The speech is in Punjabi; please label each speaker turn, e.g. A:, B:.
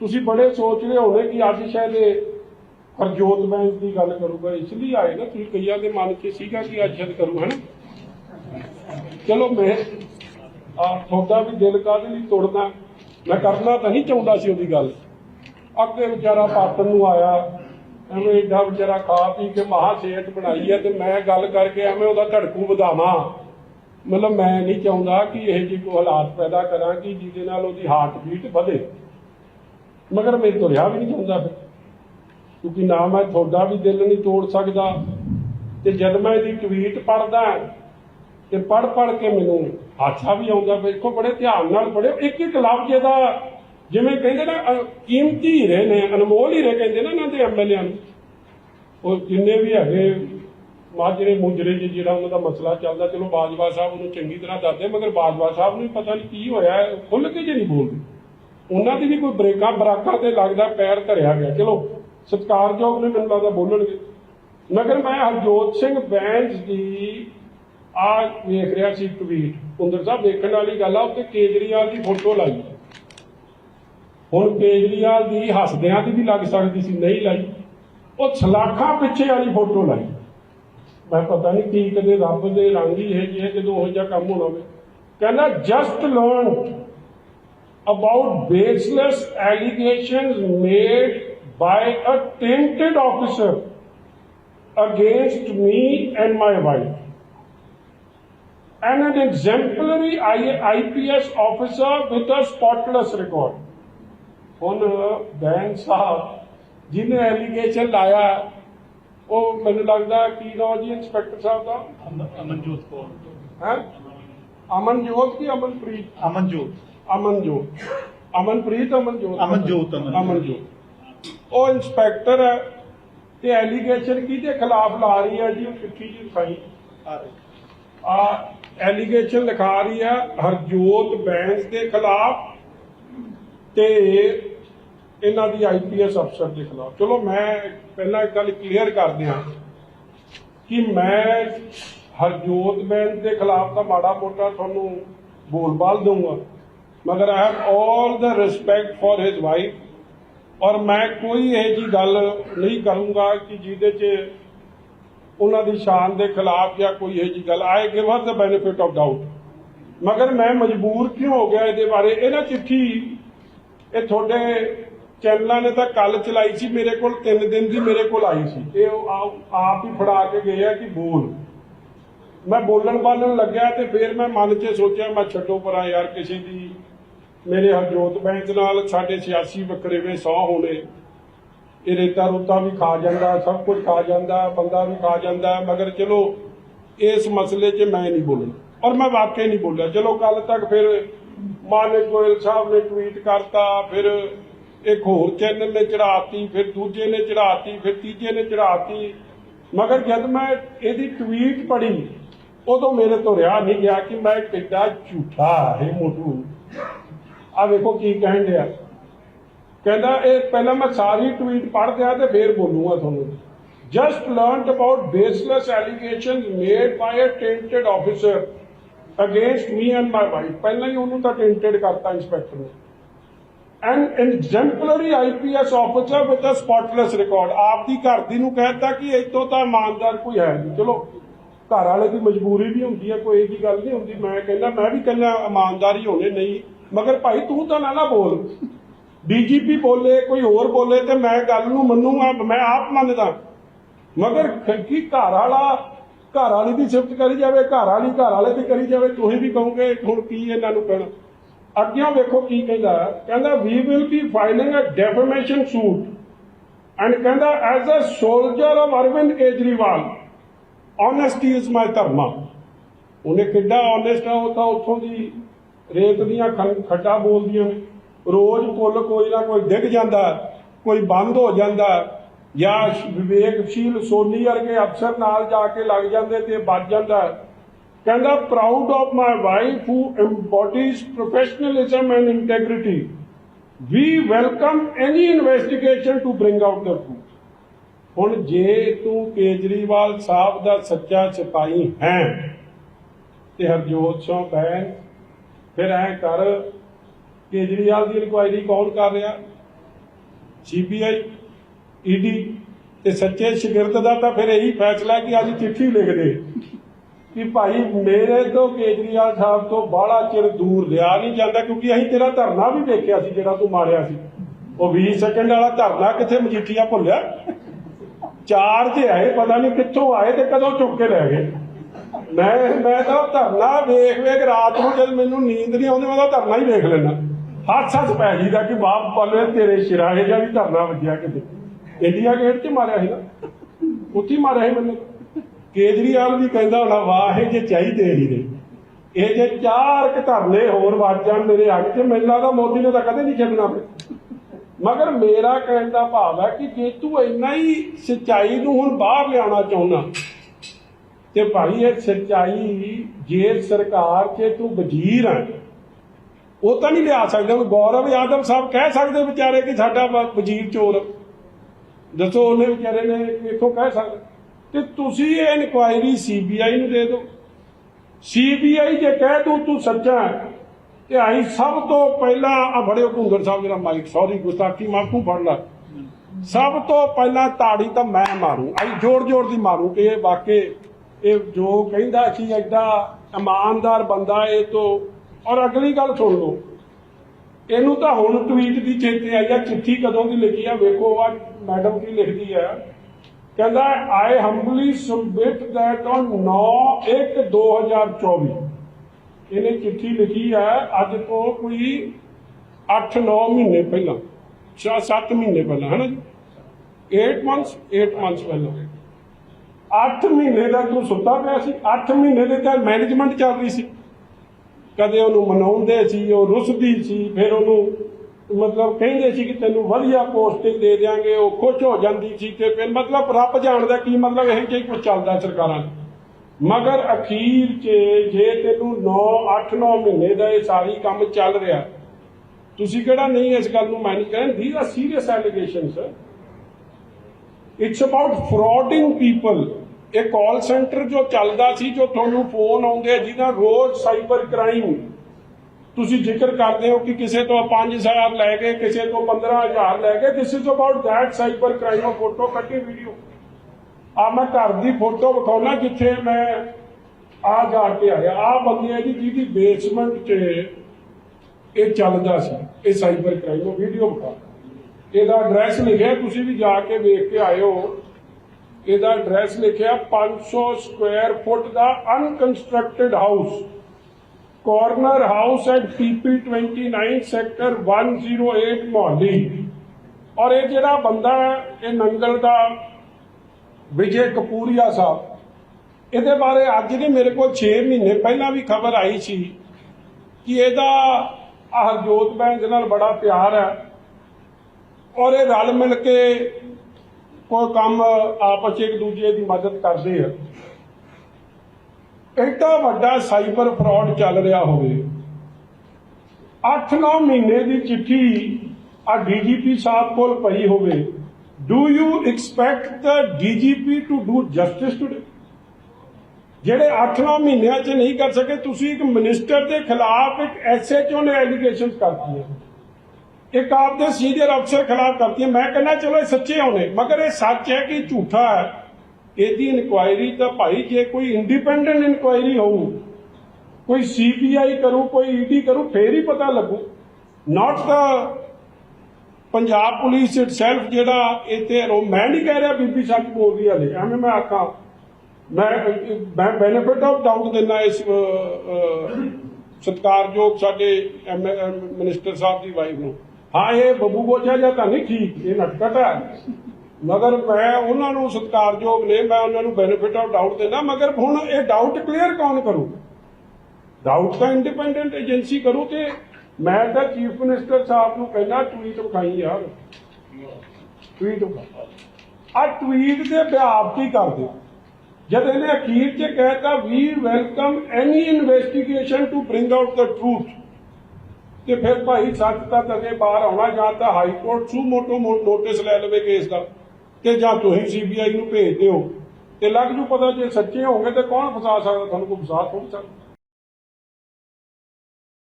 A: ਤੁਸੀਂ ਬੜੇ ਸੋਚ ਰਹੇ ਹੋਣੇ ਕਿ ਅੱਜ ਸ਼ਾਇਦ ਇਹ ਹਰਜੋਤ ਬੈਂਸ ਦੀ ਗੱਲ ਕਰੂਗਾ, ਇਸ ਲਈ ਆਏ ਨਾ ਤੁਸੀਂ ਕਈਆਂ ਦੇ ਮਨ 'ਚ ਸੀਗਾ ਕਿ ਅੱਜ ਸ਼ਾਇਦ ਕਰੂ ਹੈ ਨਾ ਚਲੋ ਮੈਂ ਆ ਤੁਹਾਡਾ ਵੀ ਦਿਲ ਕਾਹਦੇ ਲਈ ਤੋੜਨਾ ਮੈਂ ਕਰਨਾ ਤਾਂ ਨਹੀਂ ਚਾਹੁੰਦਾ ਸੀ ਉਹਦੀ ਗੱਲ। ਅੱਗੇ ਵਿਚਾਰਾ ਪਾਤਨ ਨੂੰ ਆਇਆ, ਐਵੇਂ ਏਡਾ ਵਿਚਾਰਾ ਖਾ ਪੀ ਕੇ ਮਹਾ ਸੇਠ ਬਣਾਈ ਹੈ ਤੇ ਮੈਂ ਗੱਲ ਕਰਕੇ ਐਵੇਂ ਉਹਦਾ ਧੜਕੂ ਵਧਾਵਾਂ। ਮਤਲਬ ਮੈਂ ਨਹੀਂ ਚਾਹੁੰਦਾ ਕਿ ਇਹ ਜਿਹੇ ਕੋਈ ਹਾਲਾਤ ਪੈਦਾ ਕਰਾਂ ਕਿ ਜਿਹਦੇ ਨਾਲ ਉਹਦੀ ਹਾਰਟ ਬੀਟ ਵਧੇ। ਮਗਰ ਮੇਰੇ ਤੋਂ ਰਿਹਾ ਵੀ ਨਹੀਂ ਜਾਂਦਾ ਫਿਰ। ਕਿਉਂਕਿ ਨਾ ਮੈਂ ਤੁਹਾਡਾ ਵੀ ਦਿਲ ਨਹੀਂ ਤੋੜ ਸਕਦਾ। ਤੇ ਜਦ ਮੈਂ ਇਹਦੀ ਟਵੀਟ ਪੜਦਾ ਤੇ ਪੜ ਪੜ ਕੇ ਮੈਨੂੰ ਹਾਸਾ ਵੀ ਆਉਂਦਾ ਵੇਖੋ ਬੜੇ ਧਿਆਨ ਨਾਲ ਪੜਿਓ ਇੱਕ ਇੱਕ ਲਫ਼ਜ਼ ਇਹਦਾ ਜਿਵੇਂ ਕਹਿੰਦੇ ਨਾ ਅ, ਕੀਮਤੀ ਹੀਰੇ ਨੇ ਅਨਮੋਲ ਹੀਰੇ ਕਹਿੰਦੇ ਨਾ ਇਹਨਾਂ ਦੇ ਐਮਐਲਏ ਨੂੰ। ਉਹ ਜਿੰਨੇ ਵੀ ਹੈਗੇ ਮਾਜਰੇ ਮੁਜਰੇ ਚ ਜਿਹੜਾ ਉਹਨਾਂ ਦਾ ਮਸਲਾ ਚੱਲਦਾ ਚਲੋ ਬਾਜਵਾ ਸਾਹਿਬ ਉਹਨੂੰ ਚੰਗੀ ਤਰ੍ਹਾਂ ਦੱਸਦੇ ਮਗਰ ਬਾਜਵਾ ਸਾਹਿਬ ਨੂੰ ਵੀ ਪਤਾ ਨਹੀਂ ਕੀ ਹੋਇਆ ਖੁੱਲ ਕੇ ਜੇ ਨਹੀਂ ਬੋਲਦੇ। ਉਹਨਾਂ ਦੀ ਵੀ ਕੋਈ ਬ੍ਰੇਕਾਂ, ਬਰਾਕਾਂ ਤੇ ਲੱਗਦਾ ਪੈਰ ਧਰਿਆ ਗਿਆ। ਚਲੋ, ਸਤਿਕਾਰਯੋਗ ਨੇ ਮੈਨੂੰ ਲੱਗਦਾ ਬੋਲਣਗੇ। ਮਗਰ ਮੈਂ ਹਰਜੋਤ ਸਿੰਘ ਬੈਂਸ ਦੀ ਆ ਵੇਖ ਰਿਹਾ ਸੀ ਟਵੀਟ ਕੁੰਦਰ ਸਾਹਿਬ, ਵੇਖਣ ਵਾਲੀ ਗੱਲ ਆ ਉੱਤੇ ਕੇਜਰੀਵਾਲ ਦੀ ਫੋਟੋ ਲਾਈ। ਹੁਣ ਕੇਜਰੀਵਾਲ ਦੀ ਹੱਸਦਿਆਂ ਦੀ ਵੀ ਲੱਗ ਸਕਦੀ ਸੀ, ਨਹੀਂ ਲਾਈ। ਉਹ ਸਲਾਖਾਂ ਪਿੱਛੇ ਵਾਲੀ ਫੋਟੋ ਲਾਈ। ਮੈਂ ਪਤਾ ਨਹੀਂ ਕੀ ਕਦੇ ਰੱਬ ਦੇ ਰੰਗ ਹੀ ਹੈ ਜੇ ਜਦੋਂ ਉਹ ਜਿਹਾ ਕੰਮ ਹੋਣਾ ਹੋਵੇ। ਕਹਿੰਦਾ, just learn. about baseless allegations made by a tainted officer against me and my wife. And an exemplary I- IPS officer with a spotless record. ਹੁਣ ਬੈਨ ਸਾਹਿਬ ਜਿਹਨੇ ਐਲੀਗੇਸ਼ਨ ਲਾਇਆ ਉਹ ਮੈਨੂੰ ਲੱਗਦਾ ਕੀ ਨਾਮ ਜੀ ਇੰਸਪੈਕਟਰ ਸਾਹਿਬ ਦਾ
B: ਅਮਨਜੋਤ ਕੌਰ
A: ਹੈ ਅਮਨਜੋਤ ਕੀ Amanpreet
B: Amanjot
A: Amanjot. Amanpreet Amanjot.
B: Amanjot, Amanjot.
A: Amanjot. ਉਹ ਇੰਸਪੈਕਟਰ ਹੈ ਤੇ ਐਲੀਗੇਸ਼ਨ ਕਿਹਦੇ ਖਿਲਾਫ ਲਾ ਰਹੀ ਹੈ ਜੀ? ਉਹ ਚਿੱਠੀ ਜੀ ਦਿਖਾਈ ਆ ਐਲੀਗੇਸ਼ਨ ਲਿਖਾ ਰਹੀ ਹੈ ਹਰਜੋਤ ਬੈਂਸ ਦੇ ਖਿਲਾਫ ਤੇ ਇਹਨਾਂ ਦੀ ਆਈਪੀਐਸ ਅਫਸਰ ਦੇ ਖਿਲਾਫ। ਚਲੋ ਮੈਂ ਪਹਿਲਾਂ ਇੱਕ ਗੱਲ ਕਲੀਅਰ ਕਰ ਦਿਆਂ ਕਿ ਮੈਂ ਹਰਜੋਤ ਬੈਂਸ ਦੇ ਖਿਲਾਫ ਤਾਂ ਮਾੜਾ ਮੋਟਾ ਤੁਹਾਨੂੰ ਬੋਲ-ਬਾਲ ਦਊਂਗਾ। ਮਗਰ I have 올 the respect for his wife ਔਰ ਮੈਂ ਕੋਈ ਇਹ ਜੀ ਗੱਲ ਨਹੀਂ ਕਰੂੰਗਾ ਕਿ ਜਿਹਦੇ 'ਚ ਉਹਨਾਂ ਦੀ ਸ਼ਾਨ ਦੇ ਖਿਲਾਫ ਜਾਂ ਕੋਈ ਇਹ ਜੀ ਗੱਲ I give her the benefit of doubt ਮਗਰ ਮੈਂ ਮਜਬੂਰ ਕਿਉਂ ਹੋ ਗਿਆ ਇਹਦੇ ਬਾਰੇ? ਇਹ ਨਾ ਚਿੱਠੀ, ਇਹ ਤੁਹਾਡੇ ਚੈਨਲਾਂ ਨੇ ਤਾਂ ਕੱਲ ਚਲਾਈ ਸੀ, ਮੇਰੇ ਕੋਲ 3 ਦਿਨ ਦੀ ਮੇਰੇ ਕੋਲ ਆਈ ਸੀ। ਇਹ ਆਪ ਆਪ ਹੀ ਫੜਾ ਕੇ ਗਏ ਆ ਕਿ ਬੋਲ। ਮੈਂ ਬੋਲਣ ਬਾਲਣ ਲੱਗਿਆ ਤੇ ਫਿਰ ਮੈਂ ਮਨ 'ਚ ਸੋਚਿਆ, ਮੈਂ ਛੱਡੋ ਪਰਾਂ ਯਾਰ, ਕਿਸੇ ਦੀ ਮੇਰੇ ਹਰਜੋਤ ਬੈਂਕ ਨਾਲ ਸਾਡੇ ਸਿਆਸੀ ਵਕਰੇਵੇ ਸੌ ਹੋਣੇ। ਇਹ ਰੇਤਾ ਰੂਤਾ ਵੀ ਖਾ ਜਾਂਦਾ, ਸਭ ਕੁਝ ਖਾ ਜਾਂਦਾ ਬੰਦਾ ਵੀ ਖਾ ਜਾਂਦਾ, ਮਗਰ ਚਲੋ ਇਸ ਮਸਲੇ 'ਚ ਮੈਂ ਨਹੀਂ ਬੋਲਣਾ ਔਰ ਮੈਂ ਵਾਕਈ ਨਹੀਂ ਬੋਲਿਆ। ਚਲੋ ਕੱਲ ਤੱਕ ਫਿਰ ਮਾਨਕ ਗੋਇਲ ਸਾਹਿਬ ਨੇ ਟਵੀਟ ਕਰਤਾ, ਫਿਰ ਇੱਕ ਹੋਰ ਚੈਨਲ ਨੇ ਚੜਾਤੀ ਫਿਰ ਦੂਜੇ ਨੇ ਚੜਾਤੀ ਫਿਰ ਤੀਜੇ ਨੇ ਚੜਾਤੀ ਮਗਰ ਜਦ ਮੈਂ ਇਹਦੀ ਟਵੀਟ ਪੜ੍ਹੀ, ਉਦੋਂ ਮੇਰੇ ਤੋਂ ਰਿਹਾ ਨਹੀਂ ਗਿਆ ਕਿ ਮੈਂ ਕਿੱਡਾ ਝੂਠਾ ਹੈ ਮੋਟੂ। ਆ ਵੇਖੋ ਕੀ ਕਹਿਣ ਡਿਆ। ਕਹਿੰਦਾ, ਇਹ ਪਹਿਲਾਂ ਮੈਂ ਸਾਰੀ ਟਵੀਟ ਪੜ੍ਹ ਦਿਆਂ ਤੇ ਫੇਰ ਬੋਲੂਗਾ ਤੁਹਾਨੂੰ। Just learned about baseless allegations made by a tainted officer against me and my wife ਪਹਿਲਾਂ ਹੀ ਉਹਨੂੰ ਤਾਂ ਟੈਂਟਡ ਕਰਤਾ ਇੰਸਪੈਕਟਰ ਨੇ। An exemplary IPS officer with a spotless record ਆਪਦੀ ਘਰ ਦੀ ਨੂੰ ਕਹਿਤਾ ਕਿ ਇਤੋਂ ਤਾਂ ਇਮਾਨਦਾਰ ਕੋਈ ਹੈ ਨਹੀਂ। ਚਲੋ, ਘਰ ਵਾਲੇ ਦੀ ਮਜਬੂਰੀ ਵੀ ਹੁੰਦੀ ਹੈ, ਕੋਈ ਇਹੀ ਗੱਲ ਨਹੀਂ ਹੁੰਦੀ। ਮੈਂ ਕਹਿੰਦਾ, ਮੈਂ ਵੀ ਕਹਿੰਦਾ, ਇਮਾਨਦਾਰੀ ਹੋਣੇ ਨਹੀਂ। ਮਗਰ ਭਾਈ ਤੂੰ ਤਾਂ ਨਾ ਨਾ ਬੋਲ। ਡੀਜੀਪੀ ਬੋਲੇ, ਕੋਈ ਹੋਰ ਬੋਲੇ ਤੇ ਮੈਂ ਗੱਲ ਨੂੰ ਮੰਨੂਗਾ ਮੈਂ ਆਪ ਮੰਨਦਾ। ਮਗਰ ਕੀ ਘਰ ਵਾਲਾ, ਘਰ ਵਾਲੀ ਦੀ ਸਿਫਤ ਕਰੀ ਜਾਵੇ, ਘਰ ਵਾਲੀ ਘਰ ਵਾਲੇ ਦੀ ਕਰੀ ਜਾਵੇ, ਤੁਸੀਂ ਵੀ ਕਹੋਗੇ, ਹੁਣ ਕੀ ਇਹਨਾਂ ਨੂੰ ਕਹਿਣਾ? ਅੱਗੇ ਵੇਖੋ ਕੀ ਕਹਿੰਦਾ। ਕਹਿੰਦਾ we will be filing a defamation suit and ਕਹਿੰਦਾ as a soldier of Arvind Kejriwal honesty is my dharma ਉਹਨੇ ਕਿੱਡਾ ਓਨੈਸਟ ਆ, ਉਹ ਤਾਂ ਉੱਥੋਂ ਦੀ ਰੇਤ ਦੀਆਂ ਖੰ- ਬੋਲਦੀਆਂ ਨੇ। ਰੋਜ਼ ਪੁੱਲ ਕੋਈ ਨਾ ਕੋਈ ਡਿੱਗ ਜਾਂਦਾ, ਕੋਈ ਬੰਦ ਹੋ ਜਾਂਦਾ ਜਾਂ ਸ਼- ਵਿਵੇਕਸ਼ੀਲ ਸੋਨੀ ਵਰਗੇ ਅਫਸਰ ਨਾਲ ਜਾ ਕੇ ਲੱਗ ਜਾਂਦੇ ਤੇ ਬਚ ਜਾਂਦਾ। ਕਹਿੰਦਾ proud of my wife who embodies professionalism and integrity. We welcome any investigation to bring out the truth. ਹੁਣ ਜੇ ਤੂੰ ਕੇਜਰੀਵਾਲ ਸਾਹਿਬ ਦਾ ਸੱਚਾ ਸਿਪਾਹੀ ਹੈ ਤੇ ਹਰਜੋਤ ਸਿੰਘ ਬੈਨ ਫਿਰ ਐ ਕਰ ਕੇਜਰੀਵਾਲ ਦੀ ਇਨਕੁਆਇਰੀ ਕੌਣ ਕਰ ਰਿਹਾ? ਸੀਬੀਆਈ ਈਡੀ ਤੇ ਸੱਚੇ ਸ਼ਾਗਿਰਦ ਦਾ ਤਾਂ ਫਿਰ ਇਹੀ ਫੈਸਲਾ ਕਿ ਅੱਜ ਚਿੱਠੀ ਲਿਖ ਦੇ ਕਿ ਭਾਈ ਮੇਰੇ ਤੋਂ ਕੇਜਰੀਵਾਲ ਸਾਹਿਬ ਤੋਂ ਬਾਹਲਾ ਚਿਰ ਦੂਰ ਲਿਆ ਨਹੀਂ ਜਾਂਦਾ ਕਿਉਂਕਿ ਅਸੀਂ ਤੇਰਾ ਧਰਨਾ ਵੀ ਦੇਖਿਆ ਸੀ ਜਿਹੜਾ ਤੂੰ ਮਾਰਿਆ ਸੀ। ਉਹ 20 ਸੈਕਿੰਡ ਵਾਲਾ ਧਰਨਾ ਕਿੱਥੇ ਮਜੀਠੀਆ ਭੁੱਲਿਆ? ਚਾਰ ਤੇ ਆਏ, ਪਤਾ ਨਹੀਂ ਕਿੱਥੋਂ ਆਏ ਤੇ ਕਦੋਂ ਚੁੱਕ ਕੇ ਲੈ ਗਏ। ਮੈਂ ਮੈਂ ਤਾਂ ਧਰਨਾ ਵੇਖ ਵੇਖ ਰਾਤ ਨੂੰ ਜਦ ਮੈਨੂੰ ਨੀਂਦ ਨਹੀਂ ਆਉਂਦੀ, ਮੈਂ ਤਾਂ ਧਰਨਾ ਹੀ ਵੇਖ ਲੈਣਾ ਹੱਥ ਹੱਥ ਪੈ ਜੀਦਾ ਕਿ ਬਾਪ ਬੋਲੇ ਤੇਰੇ ਸ਼ਿਰਾਹੇ ਜਾਂ ਵੀ ਧਰਨਾ ਵੱਜਿਆ ਕਿਤੇ। ਇੰਡੀਆ ਗੇਟ 'ਚ ਮਾਰਿਆ ਸੀ ਨਾ। ਉੱਥੇ ਮਾਰਿਆ ਸੀ ਮੈਨੂੰ। ਕੇਜਰੀਵਾਲ ਵੀ ਕਹਿੰਦਾ ਹੋਣਾ, ਵਾਹ, ਇਹ ਜੇ ਚਾਹੀਦੇ ਹੀ ਨੇ ਇਹ ਜੇ ਚਾਰ ਕੁ ਧਰਨੇ ਹੋਰ ਵੱਜ ਜਾਣ ਮੇਰੇ ਹੱਕ 'ਚ, ਮੈਨੂੰ ਲੱਗਦਾ ਮੋਦੀ ਨੇ ਤਾਂ ਕਦੇ ਨਹੀਂ ਛੱਡਣਾ ਫਿਰ ਮਗਰ ਮੇਰਾ ਕਹਿਣ ਦਾ ਭਾਵ ਹੈ ਕਿ ਜੇ ਤੂੰ ਇੰਨਾ ਹੀ ਸਚਾਈ ਨੂੰ ਹੁਣ ਬਾਹਰ ਲਿਆਉਣਾ ਚਾਹੁੰਦਾ ਤੇ ਭਾਈ ਇਹ ਸੱਚਾਈ ਜੇ ਸਰਕਾਰ 'ਚ ਤੂੰ ਵਜ਼ੀਰ ਹੈ ਉਹ ਤਾਂ ਨਹੀਂ ਲਿਆ ਸਕਦੇ। ਹੁਣ ਗੌਰਵ ਯਾਦਵ ਸਾਹਿਬ ਕਹਿ ਸਕਦੇ ਵਿਚਾਰੇ ਕਿ ਸਾਡਾ ਵਜ਼ੀਰ ਚੋਰ। ਦੱਸੋ ਉਹਨੇ ਵਿਚਾਰੇ ਨੇ ਕਿੱਥੋਂ ਕਹਿ ਸਕਦੇ। ਤੇ ਤੁਸੀਂ ਇਹ ਇਨਕੁਆਇਰੀ ਸੀਬੀਆਈ ਨੂੰ ਦੇ ਦਿਓ। ਸੀਬੀਆਈ ਜੇ ਕਹਿ ਦੂ ਤੂੰ ਸੱਚਾ ਹੈ, ਤੇ ਅਸੀਂ ਸਭ ਤੋਂ ਪਹਿਲਾਂ ਆ ਬੜੇ ਘੁੰਗਰ ਸਾਹਿਬ ਜਿਹੜਾ ਮਾਈਕ ਸੌਰੀ ਗੁਸਤਾਖੀ ਮਾਫੂ ਫੜ ਲਾ। ਸਭ ਤੋਂ ਪਹਿਲਾਂ ਤਾੜੀ ਤਾਂ ਮੈਂ ਮਾਰੂ। ਅਸੀਂ ਜੋੜ ਜੋੜ ਦੀ ਮਾਰੂ ਕਿ ਇਹ ਵਾਕੇ ਇਹ ਜੋ ਕਹਿੰਦਾ ਸੀ ਐਡਾ ਇਮਾਨਦਾਰ ਬੰਦਾ ਇਹ ਤੋਂ। ਔਰ ਅਗਲੀ ਗੱਲ ਸੁਣ ਲਓ। ਇਹਨੂੰ ਤਾਂ ਹੁਣ ਟਵੀਟ ਦੀ ਚੇਤੇ ਆਈ ਆ, ਚਿੱਠੀ ਕਦੋਂ ਦੀ ਲਿਖੀ ਆ, ਵੇਖੋ ਆ ਮੈਡਮ ਕੀ ਲਿਖਦੀ ਆ। ਕਹਿੰਦਾ I humbly submit that on 9 1 2024 ਇਹਨੇ ਚਿੱਠੀ ਲਿਖੀ ਆ, ਅੱਜ ਤੋਂ ਕੋਈ 8-9 ਮਹੀਨੇ ਪਹਿਲਾਂ 6-7 ਮਹੀਨੇ ਪਹਿਲਾਂ ਹੈ ਨਾ 8 ਮੰਥਸ 8 ਮੰਥਸ ਪਹਿਲਾਂ। 8 ਮਹੀਨੇ ਦਾ ਤੂੰ ਸੁੱਤਾ ਪਿਆ ਸੀ 8 ਮਹੀਨੇ ਦੇ ਤਾਂ ਮੈਨੇਜਮੈਂਟ ਚੱਲ ਰਹੀ ਸੀ। ਕਦੇ ਉਹਨੂੰ ਮਨਾਉਂਦੇ ਸੀ, ਉਹ ਰੁੱਸਦੀ ਸੀ, ਫਿਰ ਉਹਨੂੰ ਮਤਲਬ ਕਹਿੰਦੇ ਸੀ ਕਿ ਤੈਨੂੰ ਵਧੀਆ ਪੋਸਟਿੰਗ ਦੇ ਦਿਆਂਗੇ, ਉਹ ਖੁਸ਼ ਹੋ ਜਾਂਦੀ ਸੀ ਤੇ ਫਿਰ ਮਤਲਬ ਰੱਬ ਜਾਣਦਾ ਕੀ ਮਤਲਬ ਇਹ ਜਿਹੀ ਕੁਝ ਚੱਲਦਾ ਸਰਕਾਰਾਂ 'ਚ ਮਗਰ ਅਖੀਰ 'ਚ ਜੇ ਤੈਨੂੰ 9 8 9 ਮਹੀਨੇ ਦਾ ਇਹ ਸਾਰੀ ਕੰਮ ਚੱਲ ਰਿਹਾ, ਤੁਸੀਂ ਕਿਹੜਾ ਨਹੀਂ ਇਸ ਗੱਲ ਨੂੰ ਮੈਨੇਜ ਕਰਨ these are serious allegations it's about frauding people ਇਹ ਕਾਲ ਸੈਂਟਰ ਜੋ ਚੱਲਦਾ ਸੀ, ਜੋ ਤੁਹਾਨੂੰ ਫੋਨ ਆਉਂਦੇ ਜਿਹਦਾ ਰੋਜ਼ ਸਾਈਬਰ ਕ੍ਰਾਈਮ ਤੁਸੀਂ ਜ਼ਿਕਰ ਕਰਦੇ ਹੋ ਕਿ ਕਿਸੇ ਤੋਂ 5000 ਲੈ ਕੇ ਕਿਸੇ ਤੋਂ 15000 ਲੈ ਕੇ this is about that cyber crime photo ਕੱਢੀ ਵੀਡੀਓ ਆ ਮੈਂ ਘਰ ਦੀ ਫੋਟੋ ਵਿਖਾਉਣਾ ਜਿੱਥੇ ਮੈਂ ਆ ਜਾ ਕੇ ਆਇਆ। ਆ ਬੰਦੇ ਆ ਜੀ, ਜਿਹਦੀ ਬੇਸਮੈਂਟ 'ਚ ਇਹ ਚੱਲਦਾ ਸੀ, ਇਹ ਸਾਈਬਰ ਕ੍ਰਾਈਮ ਵੀਡੀਓ ਵਿਖਾ। ਇਹਦਾ ਐਡਰੈਸ ਲਿਖਿਆ, ਤੁਸੀਂ ਵੀ ਜਾ ਕੇ ਵੇਖ ਕੇ ਆਇਓ। ਇਹਦਾ ਐਡਰੈਸ ਲਿਖਿਆ 500 square foot the unconstructed house corner house at PP 29 sector 108 Mohali ਔਰ ਇਹ ਜਿਹੜਾ ਬੰਦਾ ਇਹ ਨੰਗਲ ਦਾ ਵਿਜੇ ਕਪੂਰੀਆ ਸਾਹਿਬ। ਇਹਦੇ ਬਾਰੇ ਅੱਜ ਨਹੀਂ, ਮੇਰੇ ਕੋਲ 6 ਮਹੀਨੇ ਪਹਿਲਾਂ ਵੀ ਖਬਰ ਆਈ ਸੀ ਕਿ ਇਹਦਾ ਆਹ ਹਰਜੋਤ ਬੈਂਕ ਨਾਲ ਬੜਾ ਪਿਆਰ ਹੈ। ਔਰ ਇਹ ਰਲ ਮਿਲ ਕੇ ਕੋਈ ਕੰਮ ਆਪਸ 'ਚ ਇੱਕ ਦੂਜੇ ਦੀ ਮਦਦ ਕਰਦੇ ਆ। ਐਡਾ ਵੱਡਾ ਸਾਈਬਰ ਫਰਾਡ ਚੱਲ ਰਿਹਾ ਹੋਵੇ। 8-9 ਮਹੀਨੇ ਦੀ ਚਿੱਠੀ ਆ ਡੀਜੀਪੀ ਸਾਹਿਬ ਕੋਲ ਪਈ ਹੋਵੇ। Do you expect the DGP to do justice today ਜਿਹੜੇ 8-9 ਮਹੀਨਿਆਂ 'ਚ ਨਹੀਂ ਕਰ ਸਕੇ, ਤੁਸੀਂ ਇੱਕ ਮਿਨਿਸਟਰ ਦੇ ਖਿਲਾਫ ਇੱਕ ਐਸਐਚਓ ਨੇ ਐਲੀਗੇਸ਼ਨਸ ਕਰਤੀਆਂ। ਇੱਕ ਆਪਦੇ ਸੀਨੀਅਰ ਅਫਸਰ ਖਿਲਾਫ ਕਰਤੀ ਹੈ। ਮੈਂ ਕਹਿੰਦਾ ਚਲੋ ਇਹ ਸੱਚੇ ਹੋਣੇ ਮਗਰ ਇਹ ਸੱਚ ਹੈ ਕਿ ਝੂਠਾ ਹੈ। ਇਹਦੀ ਇਨਕੁਆਇਰੀ ਤਾਂ ਭਾਈ ਜੇ ਕੋਈ ਇੰਡੀਪੈਂਡੈਂਟ ਇਨਕੁਆਇਰੀ ਹੋਊ ਕੋਈ ਸੀਬੀਆਈ ਕਰੂ ਕੋਈ ਈਡੀ ਕਰੂ ਫੇਰ ਹੀ ਪਤਾ ਲੱਗੂ। Not the Punjab police itself ਜਿਹੜਾ ਇੱਥੇ ਰੋ ਮੈਂ ਨਹੀਂ ਕਹਿ ਰਿਹਾ ਬੀਬੀ ਸੱਚ ਬੋਲਦੀ ਹਲੇ। ਐਵੇਂ ਮੈਂ ਆਖਾਂ ਮੈਂ ਮੈਂ ਬੈਨੀਫਿਟ ਆਫ ਡਾਊਟ ਦਿੰਦਾ ਇਸ ਅਹ, ਸਤਿਕਾਰਯੋਗ ਸਾਡੇ ਮਿਨਿਸਟਰ ਸਾਹਿਬ ਦੀ ਵਾਈਫ ਨੂੰ। ਹਾਂ ਇਹ ਬੱਬੂ ਗੋਚਾ ਜਾਂ ਤਾਂ ਨਹੀਂ ਠੀਕ, ਇਹ ਨਟਕਟ ਹੈ। ਮਗਰ ਮੈਂ ਉਹਨਾਂ ਨੂੰ ਸਤਿਕਾਰਯੋਗ ਨੇ, ਮੈਂ ਉਹਨਾਂ ਨੂੰ ਬੈਨੀਫਿਟ ਆਫ ਡਾਊਟ ਦਿੰਦਾ, ਮਗਰ ਹੁਣ ਇਹ ਡਾਊਟ ਕਲੀਅਰ ਕੌਣ ਕਰੂ? ਡਾਊਟ ਤਾਂ ਇੰਡੀਪੈਂਡੈਂਟ ਏਜੰਸੀ ਕਰੂ ਤੇ ਮੈਂ ਤਾਂ ਚੀਫ ਮਿਨਿਸਟਰ ਸਾਹਿਬ ਨੂੰ ਕਹਿੰਦਾ ਟਵੀਟ ਵਿਖਾਈ ਯਾਰ। ਟਵੀਟ ਆ ਟਵੀਟ ਦੇ ਵਿਆਪਤੀ ਕਰ ਦਿਓ। ਜਦ ਇਹਨੇ ਅਖੀਰ 'ਚ ਕਹਿਤਾ we welcome any investigation to bring out the truth ਤੇ ਫਿਰ ਭਾਈ ਸੱਚ ਤਾਂ ਤਦੇ ਬਾਹਰ ਆਉਣਾ, ਜਾਂ ਤਾਂ high court suo motu notice ਲੈ ਲਵੇ ਕੇਸ ਦਾ ਤੇ ਜਾਂ ਤੁਸੀਂ ਸੀਬੀਆਈ ਨੂੰ ਭੇਜ ਦਿਓ। ਤੇ ਲੱਗ ਜੂ ਪਤਾ ਜੇ ਸੱਚੇ ਹੋਗੇ ਤੇ ਕੌਣ ਫਸਾ ਸਕਦਾ, ਤੁਹਾਨੂੰ ਕੋਈ ਫਸਾ ਥੋੜੀ ਸਕਦਾ।